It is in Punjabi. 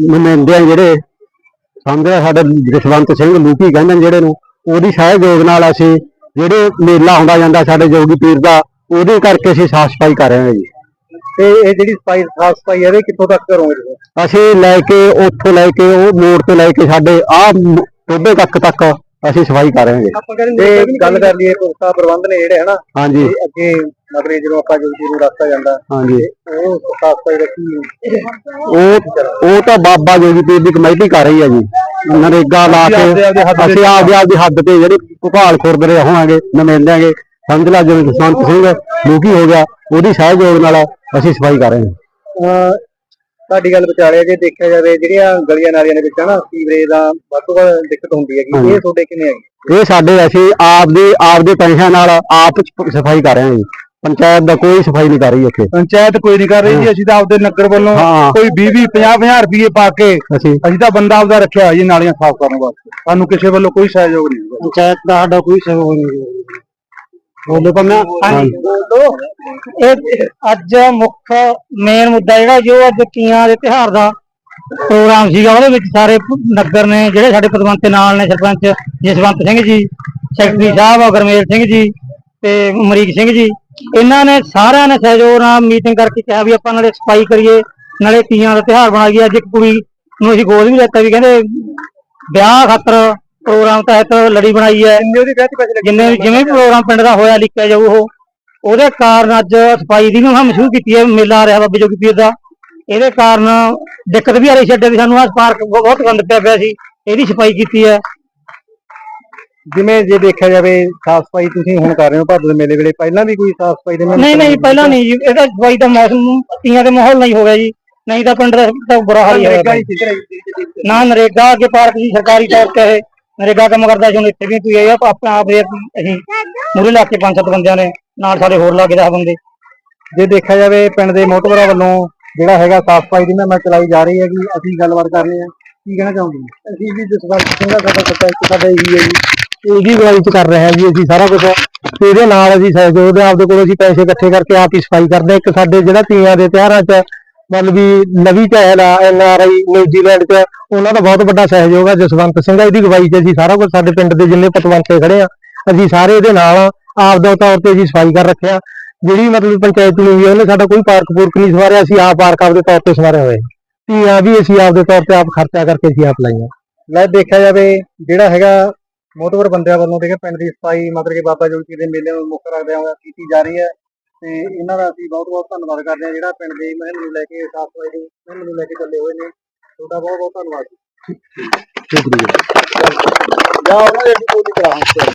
ਨੁਮਾਇੰਦੇ ਆ ਜਿਹੜੇ ਸਮਝਿਆ ਸਾਡੇ ਜਸਵੰਤ ਸਿੰਘ ਲੂਕੀ ਕਹਿੰਦੇ ਨੇ ਜਿਹੜੇ ਨੂੰ ਉਹਦੀ ਸਹਿਯੋਗ ਨਾਲ ਅਸੀਂ ਜਿਹੜੇ ਮੇਲਾ ਹੁੰਦਾ ਜਾਂਦਾ ਸਾਡੇ ਜੋਗੀ ਪੀਰ ਦਾ ਉਹਦੇ ਕਰਕੇ ਅਸੀਂ ਸਾਫ਼ ਸਫ਼ਾਈ ਕਰ ਰਹੇ ਹਾਂ ਜੀ। ਤੇ ਇਹ ਜਿਹੜੀ ਸਫ਼ਾਈ ਸਾਫ਼ ਸਫ਼ਾਈ ਇਹਦੇ ਕਿੱਥੋਂ ਤੱਕ ਕਰੋਗੇ ਅਸੀਂ ਲੈ ਕੇ ਉੱਥੋਂ ਲੈ ਕੇ ਉਹ ਮੋੜ ਤੋਂ ਲੈ ਕੇ ਸਾਡੇ ਆਹ ਟੋਬੇ ਤੱਕ ਤੱਕ ਅਸੀਂ ਸਫ਼ਾਈ ਕਰ ਰਹੇ ਹਾਂ ਜੀ। ਤੇ ਗੱਲ ਕਰ ਲਈਏ। ਪੁਖਤਾ ਪ੍ਰਬੰਧ ਨੇ ਜਿਹੜੇ ਹਨਾ? ਹਾਂਜੀ। ਅੱਗੇ ਮਤਲਬ ਜਦੋਂ ਆਪਾਂ ਜੋਗੀ ਨੂੰ ਰਸਤਾ ਜਾਂਦਾ ਹਾਂਜੀ। ਉਹ ਸਾਫ਼ ਸਫ਼ਾਈ ਦਾ ਕੀ ਉਹ ਉਹ ਤਾਂ ਬਾਬਾ ਜੋਗੀ ਪੀਰ ਦੀ ਕਮੇਟੀ ਕਰ ਰਹੀ ਹੈ ਜੀ। ਨਰੇਗਾ ਲਾ ਕੇ ਅਸੀਂ ਆਪਦੇ ਆਪਦੀ ਹੱਦ ਤੇ ਜਿਹੜੇ ਭੁਪਾਲ ਖੁਰਦ ਰਹੇ ਹੋਵਾਂਗੇ ਨੁਮਾਇੰਦਿਆਂਗੇ ਸਮਝ ਲਾ ਜਿਵੇਂ ਜਸਵੰਤ ਸਿੰਘ ਲੂਕੀ ਹੋ ਗਿਆ ਉਹਦੀ ਸਹਿਯੋਗ ਨਾਲ ਅਸੀਂ ਸਫ਼ਾਈ ਕਰ ਰਹੇ ਹਾਂ। ਤੁਹਾਡੀ ਗੱਲ ਵਿਚਾਲੇ ਜੇ ਦੇਖਿਆ ਜਾਵੇ ਜਿਹੜੀਆਂ ਗਲੀਆਂ ਨਾਲੀਆਂ ਦੇ ਵਿੱਚ ਹਨਾ ਸੀਵਰੇਜ ਦਾ ਵੱਧ ਤੋਂ ਵੱਧ ਦਿੱਕਤ ਹੁੰਦੀ ਹੈਗੀ। ਇਹ ਤੁਹਾਡੇ ਕਿਵੇਂ ਹੈਗੀ? ਇਹ ਸਾਡੇ ਅਸੀਂ ਆਪਦੇ ਆਪਦੇ ਪੈਸਿਆਂ ਨਾਲ ਆਪ ਸਫ਼ਾਈ ਕਰ ਰਹੇ ਹਾਂ ਜੀ। ਪੰਚਾਇਤ ਦਾ ਕੋਈ ਸਫ਼ਾਈ ਨਹੀਂ ਕਰ ਰਹੀ ਇੱਥੇ। ਪੰਚਾਇਤ ਕੋਈ ਨਹੀਂ ਕਰ ਰਹੀ ਜੀ ਅਸੀਂ ਤਾਂ ਆਪਦੇ ਨਗਰ ਵੱਲੋਂ ਹਾਂ। ਕੋਈ 20 20 50 50 ਰੁਪਏ ਪਾ ਕੇ ਅਸੀਂ। ਅਸੀਂ ਤਾਂ ਬੰਦਾ ਆਪਦਾ ਰੱਖਿਆ ਹੋਇਆ ਜੀ ਨਾਲੀਆਂ ਸਾਫ਼ ਕਰਨ ਵਾਸਤੇ। ਸਾਨੂੰ ਕਿਸੇ ਵੱਲੋਂ ਕੋਈ ਸਹਿਯੋਗ ਨਹੀਂ ਹੈਗਾ। ਪੰਚਾਇਤ ਦਾ ਸਾਡਾ ਕੋਈ ਸਹਿਯੋਗ ਨਹੀਂ ਬੋਲੋ ਤਾਂ ਮੈਂ ਇਹ ਅੱਜ ਮੁੱਖ ਮੇਨ ਮੁੱਦਾ ਜਿਹੜਾ ਜੋ ਅੱਜ ਤੀਆਂ ਦੇ ਤਿਹਾਰ ਦਾ ਪ੍ਰੋਗਰਾਮ ਸੀਗਾ। ਉਹਦੇ ਵਿੱਚ ਸਾਰੇ ਪ- ਨਗਰ ਨੇ ਜਿਹੜੇ ਸਾਡੇ ਪਦਵੰਤੇ ਨਾਲ ਨੇ ਸਰਪੰਚ ਜਸਵੰਤ ਸਿੰਘ ਜੀ ਸੈਕਟਰੀ ਸਾਹਿਬ ਗਰਮੇਲ ਸਿੰਘ ਜੀ ਤੇ ਅਮਰੀਕ ਸਿੰਘ ਜੀ ਇਹਨਾਂ ਨੇ ਸਾਰਿਆਂ ਨੇ ਸਹਿਯੋਗ ਨਾਲ ਮੀਟਿੰਗ ਕਰਕੇ ਕਿਹਾ ਵੀ ਆਪਾਂ ਨਾਲੇ ਸਫ਼ਾਈ ਕਰੀਏ ਨਾਲੇ ਤੀਆਂ ਦਾ ਤਿਹਾਰ ਬਣਾਈਏ ਅੱਜ ਇੱਕ ਕੁੜੀ ਨੂੰ ਅਸੀਂ ਗੋਦ ਵੀ ਦਿੱਤਾ ਵੀ ਕਹਿੰਦੇ ਵਿਆਹ ਖਾਤਰ ਪ੍ਰੋਗਰਾਮ ਤਹਿਤ ਲੜੀ ਬਣਾਈ ਹੈ। ਜਿੰਨੇ ਜਿਵੇਂ ਵੀ ਪ੍ਰੋਗਰਾਮ ਪਿੰਡ ਦਾ ਹੋਇਆ ਲਿਖਿਆ ਜਾਊ ਉਹ ਉਹਦੇ ਕਾਰਨ ਅੱਜ ਸਫ਼ਾਈ ਦੀ ਵੀ ਮੈਂ ਮਸ਼ਹੂਰ ਕੀਤੀ ਹੈ ਮੇਲਾ ਆ ਰਿਹਾ ਬਾਬੇ ਜੋਗੀ ਪੀਰ ਦਾ। ਇਹਦੇ ਕਾਰਨ ਦਿੱਕਤ ਵੀ ਆ ਰਹੀ ਅੱਡੇ ਦੀ ਸਾਨੂੰ ਆ ਪਾਰਕ ਬਹੁਤ ਗੰਦ ਪਿਆ ਪਿਆ ਸੀ ਇਹਦੀ ਸਫ਼ਾਈ ਕੀਤੀ ਹੈ। ਜਿਵੇਂ ਜੇ ਦੇਖਿਆ ਜਾਵੇ ਸਾਫ਼ ਸਫ਼ਾਈ ਤੁਸੀਂ ਹੁਣ ਕਰ ਰਹੇ ਹੋ ਭਾਦੋ ਦੇ ਮੇਲੇ ਵੇਲੇ ਪਹਿਲਾਂ ਵੀ ਕੋਈ ਸਾਫ਼ ਸਫ਼ਾਈ ਦੇ ਮੇਲੇ ਨਹੀਂ ਨਹੀਂ ਪਹਿਲਾਂ ਨਹੀਂ ਜੀ ਇਹਦਾ ਸਫ਼ਾਈ ਦਾ ਮੌਸਮ ਤੀਆਂ ਦੇ ਮਾਹੌਲ ਨਹੀਂ ਹੋ ਗਿਆ ਜੀ। ਨਹੀਂ ਤਾਂ ਪਿੰਡ ਦਾ ਬੁਰਾ ਹਾਲ ਹੀ ਹੋਇਆ। ਨਾ ਨਰੇਗਾ ਅੱਗੇ ਪਾਰਕ ਦੀ ਸਰਕਾਰੀ ਤੌਰ ਤੇ ਨਰੇਗਾ ਕੰਮ ਕਰਦਾ ਹੁਣ ਇੱਥੇ ਵੀ ਕੋਈ ਆਇਆ ਆਪਣਾ ਆਪ ਅਸੀਂ ਮੂਰੇ ਲਾ ਕੇ ਪੰਜ ਸੱਤ ਬੰਦਿਆਂ ਨੇ ਨਾਲ ਸਾਡੇ ਹੋਰ ਲਾ ਕੇ ਬੰਦੇ। ਜੇ ਦੇਖਿਆ ਜਾਵੇ ਪਿੰਡ ਦੇ ਮੋਟਵਰਾਂ ਵੱਲੋਂ ਜਿਹੜਾ ਹੈਗਾ ਸਾਫ਼ ਸਫ਼ਾਈ ਦੀ ਮੁਹਿੰਮ ਚਲਾਈ ਜਾ ਰਹੀ ਹੈਗੀ ਅਸੀਂ ਗੱਲਬਾਤ ਕਰ ਰਹੇ ਹਾਂ। ਕੀ ਕਹਿਣਾ ਚਾਹੋਗੇ? ਅਸੀਂ ਵੀ ਜਸਵੰਤ ਸਿੰਘ ਦਾ ਸਾਡਾ ਸਰਪੰਚ ਸਾਡਾ ਇਹੀ ਹੈ ਜੀ। ਇਹਦੀ ਗਵਾਈ ਚ ਕਰ ਰਿਹਾ ਜੀ ਅਸੀਂ ਸਾਰਾ ਕੁਝ ਤੇ ਇਹਦੇ ਨਾਲ ਅਸੀਂ ਸਹਿਯੋਗ ਦੇ ਆਪਦੇ ਕੋਲ ਅਸੀਂ ਪੈਸੇ ਇਕੱਠੇ ਕਰਕੇ ਆਪ ਹੀ ਸਫ਼ਾਈ ਕਰਦੇ ਹਾਂ। ਇੱਕ ਸਾਡੇ ਜਿਹੜਾ ਤੀਆਂ ਦੇ ਤਿਉਹਾਰਾਂ 'ਚ ਮਤਲਬ ਵੀ ਨਵੀਂ ਚਹਿਲ ਆ ਐਨ ਨਿਊਜ਼ੀਲੈਂਡ 'ਚ ਉਹਨਾਂ ਦਾ ਬਹੁਤ ਵੱਡਾ ਸਹਿਯੋਗ ਆ ਜਸਵੰਤ ਸਿੰਘ ਆ, ਇਹਦੀ ਗਵਾਈ 'ਚ ਅਸੀਂ ਸਾਰਾ ਕੁਝ ਸਾਡੇ ਪਿੰਡ ਦੇ ਜਿੰਨੇ ਪਤਵੰਤੇ ਖੜੇ ਆ ਅਸੀਂ ਸਾਰੇ ਇਹਦੇ ਨਾਲ ਆ। ਆਪਦਾ ਤੌਰ ਤੇ ਅਸੀਂ ਸਫ਼ਾਈ ਕਰ ਰੱਖਿਆ। ਜਿਹੜੀ ਮਤਲਬ ਪੰਚਾਇਤ ਨੂੰ ਵੀ ਉਹਨੇ ਸਾਡਾ ਕੋਈ ਪਾਰਕ ਪੂਰਕ ਨਹੀਂ ਸਵਾਰਿਆ। ਅਸੀਂ ਆਪ ਪਾਰਕ ਆਪਦੇ ਤੌਰ ਤੇ ਸਵਾਰੇ ਹੋਏ ਤੀਆਂ ਵੀ ਅਸੀਂ ਆਪਦੇ ਤੌਰ ਤੇ ਆਪ ਖਰਚਾ ਕਰਕੇ ਅਸੀਂ ਆਪ ਲਾਈਆਂ। ਲੈ ਦੇਖਿਆ ਜਾਵੇ ਜਿਹੜਾ ਹੈਗਾ ਮੋਟਵਰ ਬੰਦਿਆਂ ਵੱਲੋਂ ਦੇਖਿਆ ਪਿੰਡ ਦੀ ਸਫ਼ਾਈ ਮਤਲਬ ਕਿ ਬਾਬਾ ਜੋਗੀ ਦੇ ਮੇਲੇ ਨੂੰ ਮੁੱਖ ਰੱਖਦਿਆਂ ਹੋਇਆ ਕੀਤੀ ਜਾ ਰਹੀ ਹੈ ਤੇ ਇਹਨਾਂ ਦਾ ਅਸੀਂ ਬਹੁਤ ਬਹੁਤ ਧੰਨਵਾਦ ਕਰਦੇ ਹਾਂ ਜਿਹੜਾ ਪਿੰਡ ਦੀ ਮੁਹਿੰਮ ਨੂੰ ਲੈ ਕੇ ਸਾਫ਼ ਸਫ਼ਾਈ ਦੀ ਮੁਹਿੰਮ ਨੂੰ ਲੈ ਕੇ ਚੱਲੇ ਹੋਏ ਨੇ। ਤੁਹਾਡਾ ਬਹੁਤ ਬਹੁਤ ਧੰਨਵਾਦ। ਸ਼ੁਕਰੀਆ। ਜਾ ਉਹਨਾਂ ਦੇ ਬੋਲੀ ਕਰਾਂ